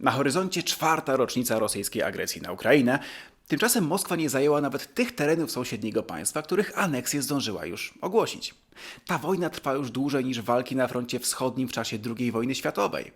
Na horyzoncie czwarta rocznica rosyjskiej agresji na Ukrainę. Tymczasem Moskwa nie zajęła nawet tych terenów sąsiedniego państwa, których aneksję zdążyła już ogłosić. Ta wojna trwa już dłużej niż walki na froncie wschodnim w czasie II wojny światowej.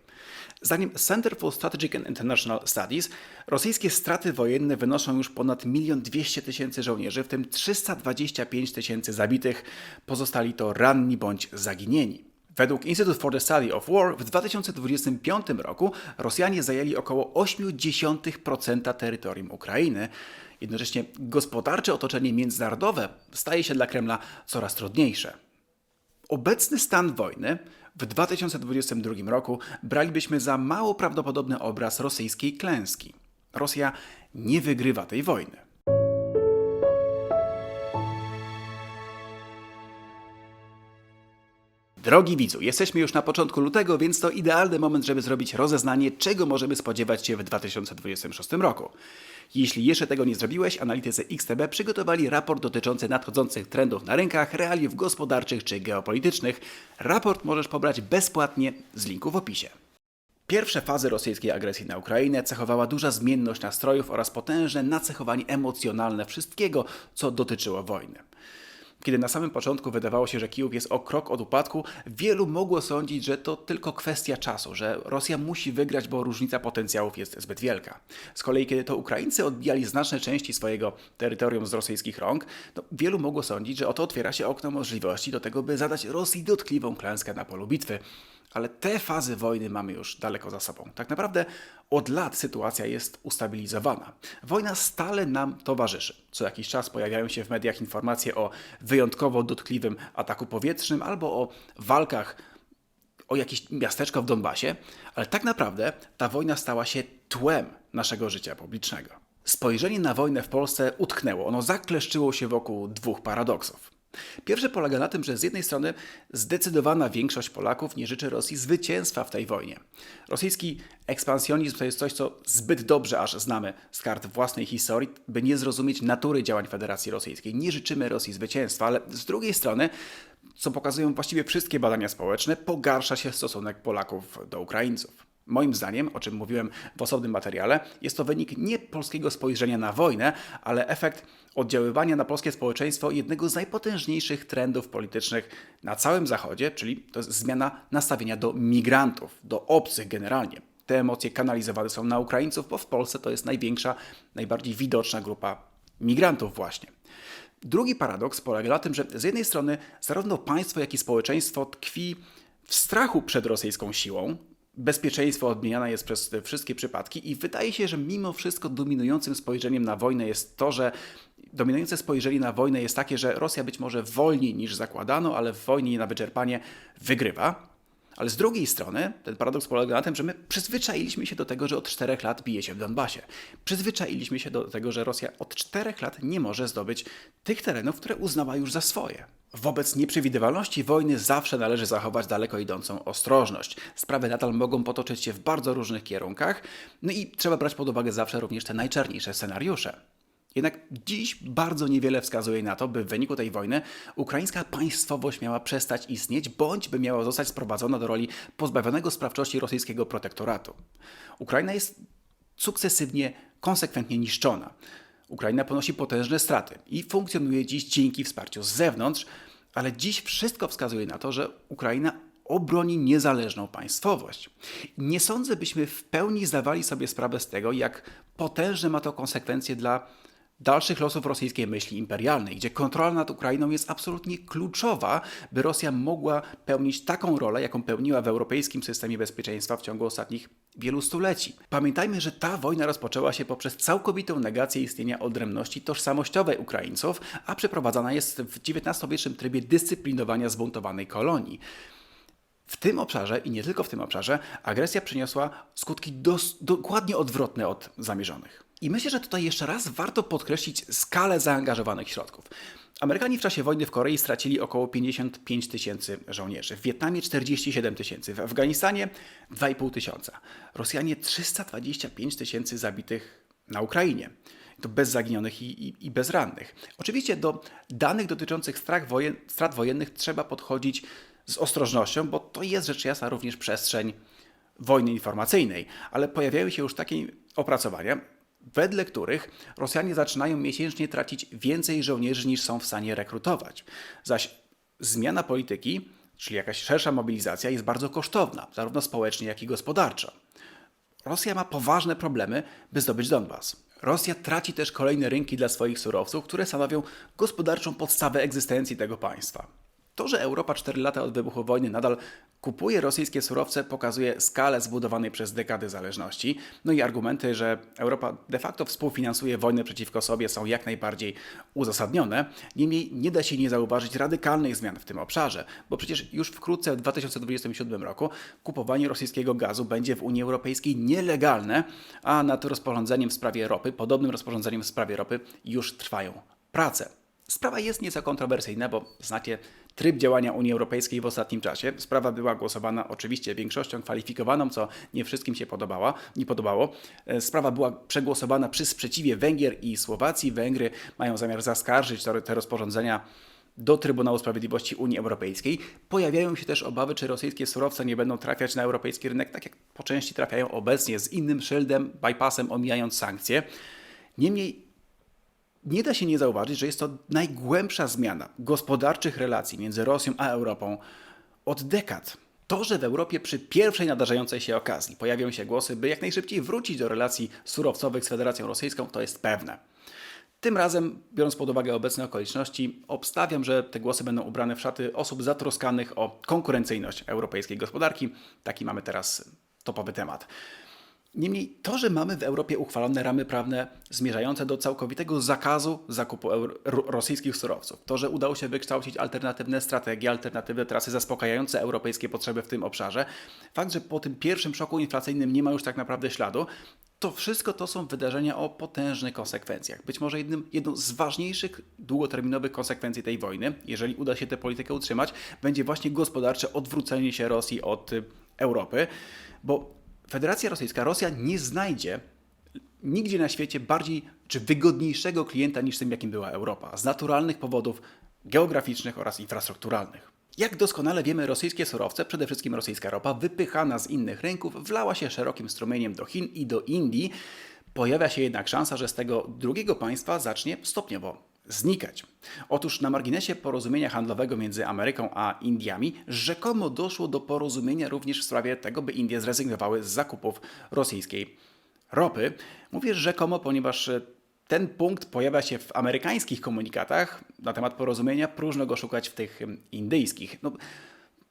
Zdaniem Center for Strategic and International Studies, rosyjskie straty wojenne wynoszą już ponad 1 200 tysięcy żołnierzy, w tym 325 tysięcy zabitych. Pozostali to ranni bądź zaginieni. Według Institute for the Study of War w 2025 roku Rosjanie zajęli około 0,8% terytorium Ukrainy. Jednocześnie gospodarcze otoczenie międzynarodowe staje się dla Kremla coraz trudniejsze. Obecny stan wojny w 2022 roku bralibyśmy za mało prawdopodobny obraz rosyjskiej klęski. Rosja nie wygrywa tej wojny. Drogi widzu, jesteśmy już na początku lutego, więc to idealny moment, żeby zrobić rozeznanie, czego możemy spodziewać się w 2026 roku. Jeśli jeszcze tego nie zrobiłeś, analitycy XTB przygotowali raport dotyczący nadchodzących trendów na rynkach, realiów gospodarczych czy geopolitycznych. Raport możesz pobrać bezpłatnie z linku w opisie. Pierwsze fazy rosyjskiej agresji na Ukrainę cechowała duża zmienność nastrojów oraz potężne nacechowanie emocjonalne wszystkiego, co dotyczyło wojny. Kiedy na samym początku wydawało się, że Kijów jest o krok od upadku, wielu mogło sądzić, że to tylko kwestia czasu, że Rosja musi wygrać, bo różnica potencjałów jest zbyt wielka. Z kolei, kiedy to Ukraińcy odbijali znaczne części swojego terytorium z rosyjskich rąk, no, wielu mogło sądzić, że oto otwiera się okno możliwości do tego, by zadać Rosji dotkliwą klęskę na polu bitwy. Ale te fazy wojny mamy już daleko za sobą. Tak naprawdę od lat sytuacja jest ustabilizowana. Wojna stale nam towarzyszy. Co jakiś czas pojawiają się w mediach informacje o wyjątkowo dotkliwym ataku powietrznym albo o walkach o jakieś miasteczko w Donbasie, ale tak naprawdę ta wojna stała się tłem naszego życia publicznego. Spojrzenie na wojnę w Polsce utknęło, ono zakleszczyło się wokół dwóch paradoksów. Pierwszy polega na tym, że z jednej strony zdecydowana większość Polaków nie życzy Rosji zwycięstwa w tej wojnie. Rosyjski ekspansjonizm to jest coś, co zbyt dobrze aż znamy z kart własnej historii, by nie zrozumieć natury działań Federacji Rosyjskiej. Nie życzymy Rosji zwycięstwa, ale z drugiej strony co pokazują właściwie wszystkie badania społeczne, pogarsza się stosunek Polaków do Ukraińców. Moim zdaniem, o czym mówiłem w osobnym materiale, jest to wynik nie polskiego spojrzenia na wojnę, ale efekt oddziaływania na polskie społeczeństwo jednego z najpotężniejszych trendów politycznych na całym Zachodzie, czyli to jest zmiana nastawienia do migrantów, do obcych generalnie. Te emocje kanalizowane są na Ukraińców, bo w Polsce to jest największa, najbardziej widoczna grupa migrantów właśnie. Drugi paradoks polega na tym, że z jednej strony zarówno państwo, jak i społeczeństwo tkwi w strachu przed rosyjską siłą, bezpieczeństwo odmieniane jest przez te wszystkie przypadki i wydaje się, że mimo wszystko dominującym spojrzeniem na wojnę jest to, że dominujące spojrzenie na wojnę jest takie, że Rosja być może wolniej niż zakładano, ale w wojnie na wyczerpanie wygrywa. Ale z drugiej strony ten paradoks polega na tym, że my przyzwyczailiśmy się do tego, że od czterech lat bije się w Donbasie. Przyzwyczailiśmy się do tego, że Rosja od czterech lat nie może zdobyć tych terenów, które uznała już za swoje. Wobec nieprzewidywalności wojny zawsze należy zachować daleko idącą ostrożność. Sprawy nadal mogą potoczyć się w bardzo różnych kierunkach, no i trzeba brać pod uwagę zawsze również te najczarniejsze scenariusze. Jednak dziś bardzo niewiele wskazuje na to, by w wyniku tej wojny ukraińska państwowość miała przestać istnieć, bądź by miała zostać sprowadzona do roli pozbawionego sprawczości rosyjskiego protektoratu. Ukraina jest sukcesywnie, konsekwentnie niszczona. Ukraina ponosi potężne straty i funkcjonuje dziś dzięki wsparciu z zewnątrz, ale dziś wszystko wskazuje na to, że Ukraina obroni niezależną państwowość. Nie sądzę, byśmy w pełni zdawali sobie sprawę z tego, jak potężne ma to konsekwencje dla dalszych losów rosyjskiej myśli imperialnej, gdzie kontrola nad Ukrainą jest absolutnie kluczowa, by Rosja mogła pełnić taką rolę, jaką pełniła w europejskim systemie bezpieczeństwa w ciągu ostatnich wielu stuleci. Pamiętajmy, że ta wojna rozpoczęła się poprzez całkowitą negację istnienia odrębności tożsamościowej Ukraińców, a przeprowadzana jest w XIX-wiecznym trybie dyscyplinowania zbuntowanej kolonii. W tym obszarze i nie tylko w tym obszarze agresja przyniosła skutki dos- dokładnie odwrotne od zamierzonych. I myślę, że tutaj jeszcze raz warto podkreślić skalę zaangażowanych środków. Amerykanie w czasie wojny w Korei stracili około 55 tysięcy żołnierzy, w Wietnamie 47 tysięcy, w Afganistanie 2,5 tysiąca, Rosjanie 325 tysięcy zabitych na Ukrainie. To bez zaginionych i, i, i bez rannych. Oczywiście do danych dotyczących strat, wojen, strat wojennych trzeba podchodzić z ostrożnością, bo to jest rzecz jasna również przestrzeń wojny informacyjnej, ale pojawiają się już takie opracowania, wedle których Rosjanie zaczynają miesięcznie tracić więcej żołnierzy niż są w stanie rekrutować. Zaś zmiana polityki, czyli jakaś szersza mobilizacja, jest bardzo kosztowna, zarówno społecznie, jak i gospodarczo. Rosja ma poważne problemy, by zdobyć Donbas. Rosja traci też kolejne rynki dla swoich surowców, które stanowią gospodarczą podstawę egzystencji tego państwa. To, że Europa 4 lata od wybuchu wojny nadal kupuje rosyjskie surowce, pokazuje skalę zbudowanej przez dekady zależności. No i argumenty, że Europa de facto współfinansuje wojnę przeciwko sobie, są jak najbardziej uzasadnione. Niemniej nie da się nie zauważyć radykalnych zmian w tym obszarze, bo przecież już wkrótce w 2027 roku kupowanie rosyjskiego gazu będzie w Unii Europejskiej nielegalne, a nad rozporządzeniem w sprawie ropy, podobnym rozporządzeniem w sprawie ropy, już trwają prace. Sprawa jest nieco kontrowersyjna, bo znacie tryb działania Unii Europejskiej w ostatnim czasie. Sprawa była głosowana oczywiście większością kwalifikowaną, co nie wszystkim się podobała, nie podobało. E, Sprawa była przegłosowana przy sprzeciwie Węgier i Słowacji. Węgry mają zamiar zaskarżyć te rozporządzenia do Trybunału Sprawiedliwości Unii Europejskiej. Pojawiają się też obawy, czy rosyjskie surowce nie będą trafiać na europejski rynek, tak jak po części trafiają obecnie, z innym szyldem, bypassem, omijając sankcje. Niemniej nie da się nie zauważyć, że jest to najgłębsza zmiana gospodarczych relacji między Rosją a Europą od dekad. To, że w Europie przy pierwszej nadarzającej się okazji pojawią się głosy, by jak najszybciej wrócić do relacji surowcowych z Federacją Rosyjską, to jest pewne. Tym razem, biorąc pod uwagę obecne okoliczności, obstawiam, że te głosy będą ubrane w szaty osób zatroskanych o konkurencyjność europejskiej gospodarki. Taki mamy teraz topowy temat. Niemniej to, że mamy w Europie uchwalone ramy prawne zmierzające do całkowitego zakazu zakupu rosyjskich surowców, to, że udało się wykształcić alternatywne strategie, alternatywne trasy zaspokajające europejskie potrzeby w tym obszarze, fakt, że po tym pierwszym szoku inflacyjnym nie ma już tak naprawdę śladu, to wszystko to są wydarzenia o potężnych konsekwencjach. Być może jednym, jedną z ważniejszych długoterminowych konsekwencji tej wojny, jeżeli uda się tę politykę utrzymać, będzie właśnie gospodarcze odwrócenie się Rosji od y, Europy, bo Federacja Rosyjska, Rosja nie znajdzie nigdzie na świecie bardziej czy wygodniejszego klienta niż tym, jakim była Europa, z naturalnych powodów geograficznych oraz infrastrukturalnych. Jak doskonale wiemy, rosyjskie surowce, przede wszystkim rosyjska ropa, wypychana z innych rynków, wlała się szerokim strumieniem do Chin i do Indii. Pojawia się jednak szansa, że z tego drugiego państwa zacznie stopniowo znikać. Otóż na marginesie porozumienia handlowego między Ameryką a Indiami rzekomo doszło do porozumienia również w sprawie tego, by Indie zrezygnowały z zakupów rosyjskiej ropy. Mówię rzekomo, ponieważ e, ten punkt pojawia się w amerykańskich komunikatach na temat porozumienia, próżno go szukać w tych indyjskich. No,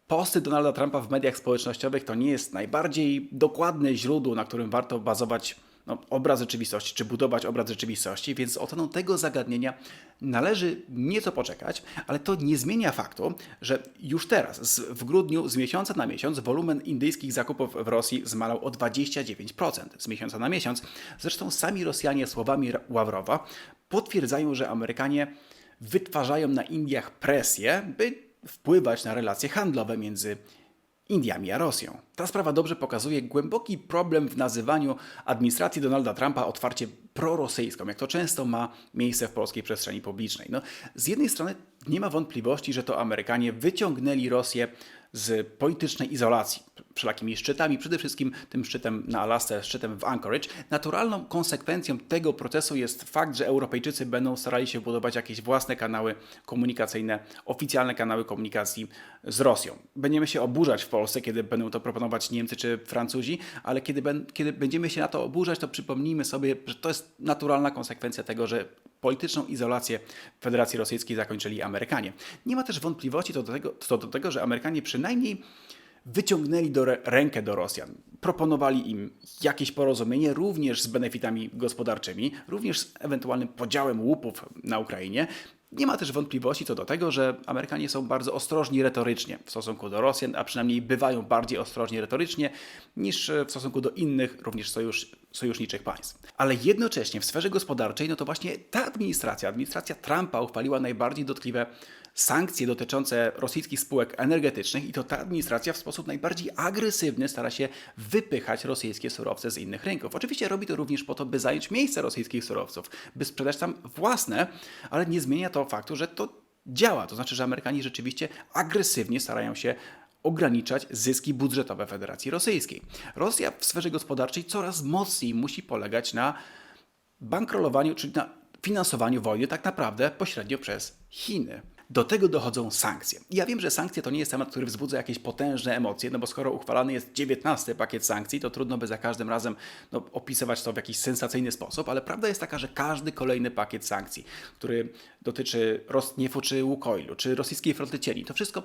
posty Donalda Trumpa w mediach społecznościowych to nie jest najbardziej dokładne źródło, na którym warto bazować no, obraz rzeczywistości, czy budować obraz rzeczywistości, więc z oceną tego zagadnienia należy nieco poczekać, ale to nie zmienia faktu, że już teraz, w grudniu, z miesiąca na miesiąc, wolumen indyjskich zakupów w Rosji zmalał o 29%, z miesiąca na miesiąc. Zresztą sami Rosjanie słowami Ławrowa potwierdzają, że Amerykanie wytwarzają na Indiach presję, by wpływać na relacje handlowe między Indiami a Rosją. Ta sprawa dobrze pokazuje głęboki problem w nazywaniu administracji Donalda Trumpa otwarcie prorosyjską, jak to często ma miejsce w polskiej przestrzeni publicznej. No, z jednej strony nie ma wątpliwości, że to Amerykanie wyciągnęli Rosję z politycznej izolacji, wszelakimi szczytami, przede wszystkim tym szczytem na Alasce, szczytem w Anchorage. Naturalną konsekwencją tego procesu jest fakt, że Europejczycy będą starali się budować jakieś własne kanały komunikacyjne, oficjalne kanały komunikacji z Rosją. Będziemy się oburzać w Polsce, kiedy będą to proponować Niemcy czy Francuzi, ale kiedy, kiedy będziemy się na to oburzać, to przypomnijmy sobie, że to jest naturalna konsekwencja tego, że polityczną izolację Federacji Rosyjskiej zakończyli Amerykanie. Nie ma też wątpliwości co do tego, co do tego że Amerykanie przynajmniej wyciągnęli do rękę do Rosjan. Proponowali im jakieś porozumienie, również z benefitami gospodarczymi, również z ewentualnym podziałem łupów na Ukrainie. Nie ma też wątpliwości co do tego, że Amerykanie są bardzo ostrożni retorycznie w stosunku do Rosjan, a przynajmniej bywają bardziej ostrożni retorycznie niż w stosunku do innych, również sojusz, sojuszniczych państw. Ale jednocześnie w sferze gospodarczej, no to właśnie ta administracja, administracja Trumpa uchwaliła najbardziej dotkliwe sankcje dotyczące rosyjskich spółek energetycznych i to ta administracja w sposób najbardziej agresywny stara się wypychać rosyjskie surowce z innych rynków. Oczywiście robi to również po to, by zająć miejsce rosyjskich surowców, by sprzedać tam własne, ale nie zmienia to faktu, że to działa. To znaczy, że Amerykanie rzeczywiście agresywnie starają się ograniczać zyski budżetowe Federacji Rosyjskiej. Rosja w sferze gospodarczej coraz mocniej musi polegać na bankrolowaniu, czyli na finansowaniu wojny tak naprawdę pośrednio przez Chiny. Do tego dochodzą sankcje. Ja wiem, że sankcje to nie jest temat, który wzbudza jakieś potężne emocje, no bo skoro uchwalany jest 19 pakiet sankcji, to trudno by za każdym razem no, opisywać to w jakiś sensacyjny sposób, ale prawda jest taka, że każdy kolejny pakiet sankcji, który dotyczy Rosniefu czy Łukoilu, czy rosyjskiej floty cieni, to wszystko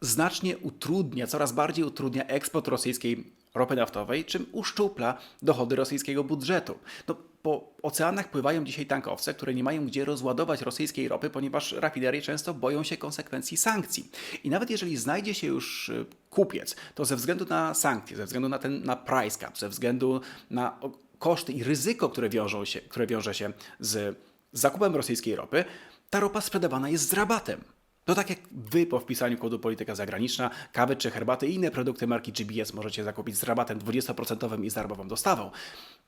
znacznie utrudnia, coraz bardziej utrudnia eksport rosyjskiej ropy naftowej, czym uszczupla dochody rosyjskiego budżetu. No, po oceanach pływają dzisiaj tankowce, które nie mają gdzie rozładować rosyjskiej ropy, ponieważ rafinerie często boją się konsekwencji sankcji. I nawet jeżeli znajdzie się już y, kupiec, to ze względu na sankcje, ze względu na ten na price cap, ze względu na koszty i ryzyko, które, wiążą się, które wiąże się z zakupem rosyjskiej ropy, ta ropa sprzedawana jest z rabatem. To tak jak Wy po wpisaniu kodu polityka zagraniczna, kawy czy herbaty i inne produkty marki GBS możecie zakupić z rabatem 20% i z darmową dostawą.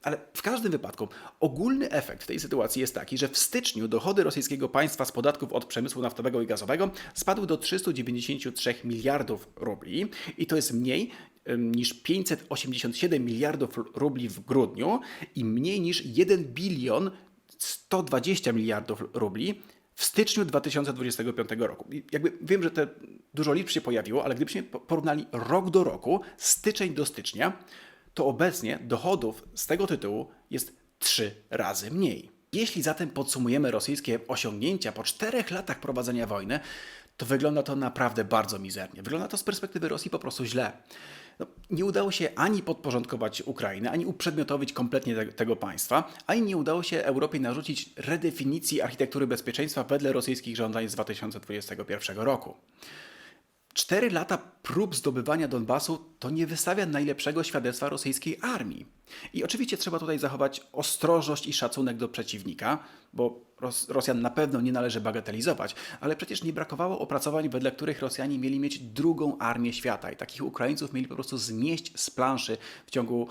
Ale w każdym wypadku ogólny efekt tej sytuacji jest taki, że w styczniu dochody rosyjskiego państwa z podatków od przemysłu naftowego i gazowego spadły do 393 miliardów rubli i to jest mniej niż 587 miliardów rubli w grudniu i mniej niż 1 bilion 120 miliardów rubli w styczniu 2025 roku. I jakby wiem, że te dużo liczb się pojawiło, ale gdybyśmy porównali rok do roku, styczeń do stycznia, to obecnie dochodów z tego tytułu jest trzy razy mniej. Jeśli zatem podsumujemy rosyjskie osiągnięcia po czterech latach prowadzenia wojny, to wygląda to naprawdę bardzo mizernie. Wygląda to z perspektywy Rosji po prostu źle. No, nie udało się ani podporządkować Ukrainy, ani uprzedmiotowić kompletnie te, tego państwa, ani nie udało się Europie narzucić redefinicji architektury bezpieczeństwa wedle rosyjskich żądań z 2021 roku. Cztery lata prób zdobywania Donbasu to nie wystawia najlepszego świadectwa rosyjskiej armii. I oczywiście trzeba tutaj zachować ostrożność i szacunek do przeciwnika, bo Ros Rosjan na pewno nie należy bagatelizować, ale przecież nie brakowało opracowań, wedle których Rosjanie mieli mieć drugą armię świata i takich Ukraińców mieli po prostu zmieść z planszy w ciągu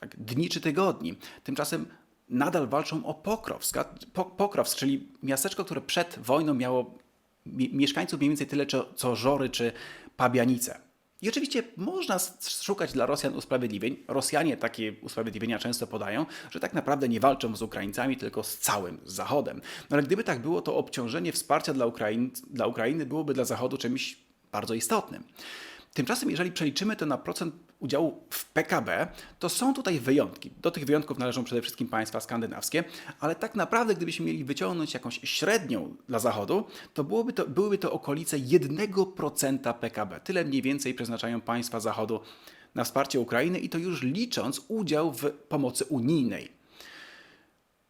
tak, dni czy tygodni. Tymczasem nadal walczą o Pokrowsk, Pokrowsk, czyli miasteczko, które przed wojną miało mieszkańców mniej więcej tyle, co Żory czy Pabianice. I oczywiście można szukać dla Rosjan usprawiedliwień. Rosjanie takie usprawiedliwienia często podają, że tak naprawdę nie walczą z Ukraińcami, tylko z całym Zachodem. No ale gdyby tak było, to obciążenie wsparcia dla, Ukrain dla Ukrainy byłoby dla Zachodu czymś bardzo istotnym. Tymczasem, jeżeli przeliczymy to na procent udziału w PKB, to są tutaj wyjątki. Do tych wyjątków należą przede wszystkim państwa skandynawskie, ale tak naprawdę, gdybyśmy mieli wyciągnąć jakąś średnią dla Zachodu, to, byłoby to byłyby to okolice 1% PKB. Tyle mniej więcej przeznaczają państwa Zachodu na wsparcie Ukrainy i to już licząc udział w pomocy unijnej.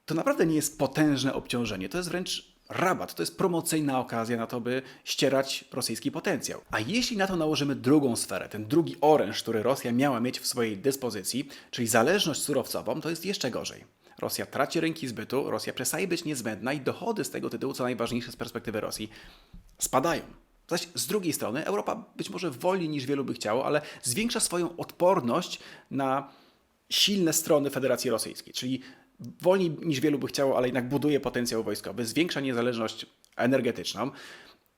To naprawdę nie jest potężne obciążenie, to jest wręcz rabat. To jest promocyjna okazja na to, by ścierać rosyjski potencjał. A jeśli na to nałożymy drugą sferę, ten drugi oręż, który Rosja miała mieć w swojej dyspozycji, czyli zależność surowcową, to jest jeszcze gorzej. Rosja traci rynki zbytu, Rosja przestaje być niezbędna i dochody z tego tytułu, co najważniejsze z perspektywy Rosji, spadają. Zaś z drugiej strony Europa być może wolniej niż wielu by chciało, ale zwiększa swoją odporność na silne strony Federacji Rosyjskiej, czyli wolniej niż wielu by chciało, ale jednak buduje potencjał wojskowy, zwiększa niezależność energetyczną.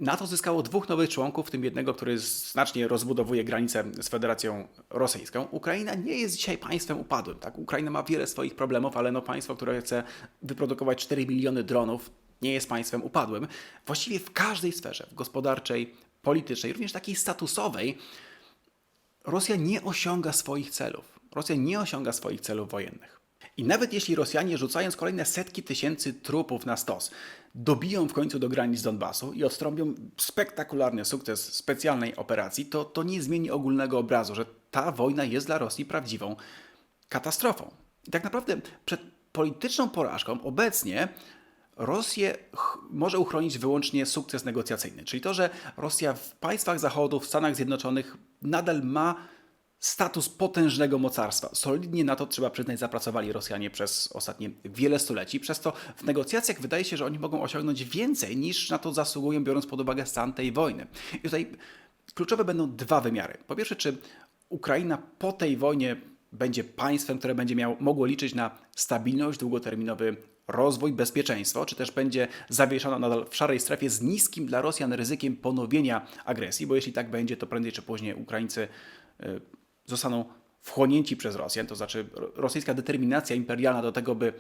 NATO zyskało dwóch nowych członków, w tym jednego, który znacznie rozbudowuje granice z Federacją Rosyjską. Ukraina nie jest dzisiaj państwem upadłym. Tak? Ukraina ma wiele swoich problemów, ale no państwo, które chce wyprodukować 4 miliony dronów, nie jest państwem upadłym. Właściwie w każdej sferze, w gospodarczej, politycznej, również takiej statusowej, Rosja nie osiąga swoich celów. Rosja nie osiąga swoich celów wojennych. I nawet jeśli Rosjanie rzucając kolejne setki tysięcy trupów na stos, dobiją w końcu do granic Donbasu i odstrąbią spektakularny sukces specjalnej operacji, to to nie zmieni ogólnego obrazu, że ta wojna jest dla Rosji prawdziwą katastrofą. I tak naprawdę przed polityczną porażką obecnie Rosję może uchronić wyłącznie sukces negocjacyjny, czyli to, że Rosja w państwach Zachodu, w Stanach Zjednoczonych nadal ma status potężnego mocarstwa. Solidnie na to trzeba przyznać, zapracowali Rosjanie przez ostatnie wiele stuleci. Przez to w negocjacjach wydaje się, że oni mogą osiągnąć więcej niż na to zasługują, biorąc pod uwagę stan tej wojny. I tutaj kluczowe będą dwa wymiary. Po pierwsze, czy Ukraina po tej wojnie będzie państwem, które będzie miało, mogło liczyć na stabilność, długoterminowy rozwój, bezpieczeństwo, czy też będzie zawieszona nadal w szarej strefie z niskim dla Rosjan ryzykiem ponowienia agresji, bo jeśli tak będzie, to prędzej czy później Ukraińcy y, zostaną wchłonięci przez Rosjan, to znaczy ro- rosyjska determinacja imperialna do tego, by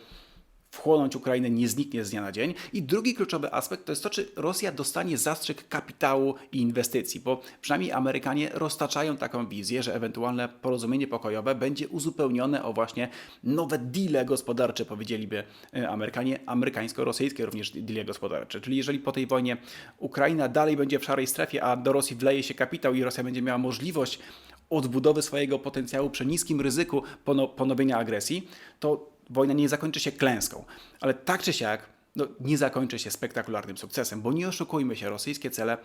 wchłonąć Ukrainę nie zniknie z dnia na dzień. I drugi kluczowy aspekt to jest to, czy Rosja dostanie zastrzyk kapitału i inwestycji, bo przynajmniej Amerykanie roztaczają taką wizję, że ewentualne porozumienie pokojowe będzie uzupełnione o właśnie nowe deale gospodarcze, powiedzieliby e, Amerykanie, amerykańsko-rosyjskie również deale gospodarcze. Czyli jeżeli po tej wojnie Ukraina dalej będzie w szarej strefie, a do Rosji wleje się kapitał i Rosja będzie miała możliwość odbudowy swojego potencjału przy niskim ryzyku pono- ponowienia agresji, to wojna nie zakończy się klęską. Ale tak czy siak no, nie zakończy się spektakularnym sukcesem, bo nie oszukujmy się, rosyjskie cele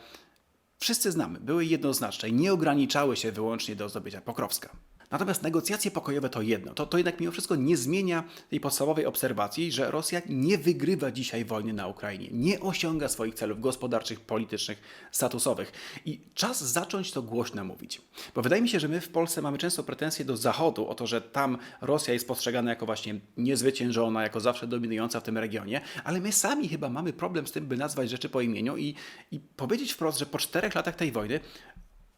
wszyscy znamy, były jednoznaczne i nie ograniczały się wyłącznie do zdobycia Pokrowska. Natomiast negocjacje pokojowe to jedno. To, to jednak mimo wszystko nie zmienia tej podstawowej obserwacji, że Rosja nie wygrywa dzisiaj wojny na Ukrainie, nie osiąga swoich celów gospodarczych, politycznych, statusowych. I czas zacząć to głośno mówić. Bo wydaje mi się, że my w Polsce mamy często pretensje do Zachodu o to, że tam Rosja jest postrzegana jako właśnie niezwyciężona, jako zawsze dominująca w tym regionie, ale my sami chyba mamy problem z tym, by nazwać rzeczy po imieniu i, i powiedzieć wprost, że po czterech latach tej wojny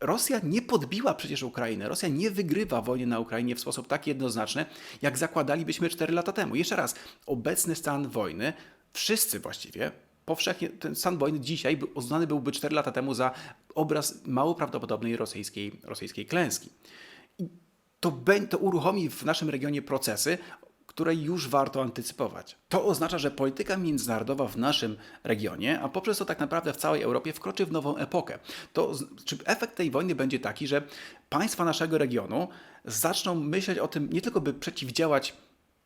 Rosja nie podbiła przecież Ukrainy. Rosja nie wygrywa wojny na Ukrainie w sposób tak jednoznaczny, jak zakładalibyśmy 4 lata temu. Jeszcze raz, obecny stan wojny, wszyscy właściwie, powszechnie ten stan wojny dzisiaj uznany byłby 4 lata temu za obraz mało prawdopodobnej rosyjskiej, rosyjskiej klęski. I to, to uruchomi w naszym regionie procesy, które już warto antycypować. To oznacza, że polityka międzynarodowa w naszym regionie, a poprzez to tak naprawdę w całej Europie, wkroczy w nową epokę. To, czy efekt tej wojny będzie taki, że państwa naszego regionu zaczną myśleć o tym nie tylko, by przeciwdziałać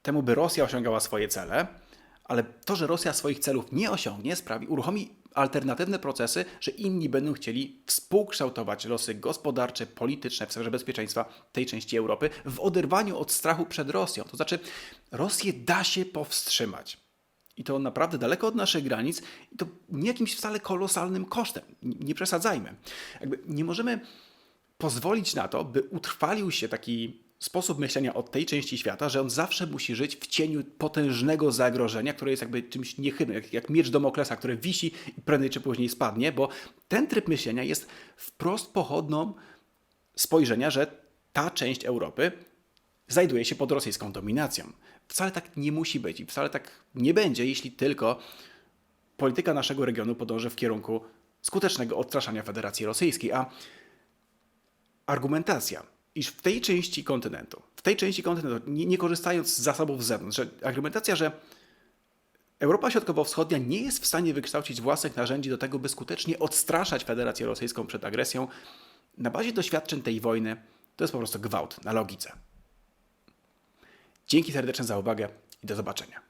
temu, by Rosja osiągała swoje cele, ale to, że Rosja swoich celów nie osiągnie, sprawi, uruchomi alternatywne procesy, że inni będą chcieli współkształtować losy gospodarcze, polityczne w sferze bezpieczeństwa tej części Europy w oderwaniu od strachu przed Rosją. To znaczy, Rosję da się powstrzymać. I to naprawdę daleko od naszych granic, i to nie jakimś wcale kolosalnym kosztem. Nie przesadzajmy. Jakby nie możemy pozwolić na to, by utrwalił się taki sposób myślenia od tej części świata, że on zawsze musi żyć w cieniu potężnego zagrożenia, które jest jakby czymś niechybnym, jak, jak miecz Domoklesa, który wisi i prędzej czy później spadnie, bo ten tryb myślenia jest wprost pochodną spojrzenia, że ta część Europy znajduje się pod rosyjską dominacją. Wcale tak nie musi być i wcale tak nie będzie, jeśli tylko polityka naszego regionu podąży w kierunku skutecznego odstraszania Federacji Rosyjskiej, a argumentacja, iż w tej części kontynentu, w tej części kontynentu, nie, nie korzystając z zasobów z zewnątrz, że argumentacja, że Europa Środkowo-Wschodnia nie jest w stanie wykształcić własnych narzędzi do tego, by skutecznie odstraszać Federację Rosyjską przed agresją, na bazie doświadczeń tej wojny, to jest po prostu gwałt na logice. Dzięki serdeczne za uwagę i do zobaczenia.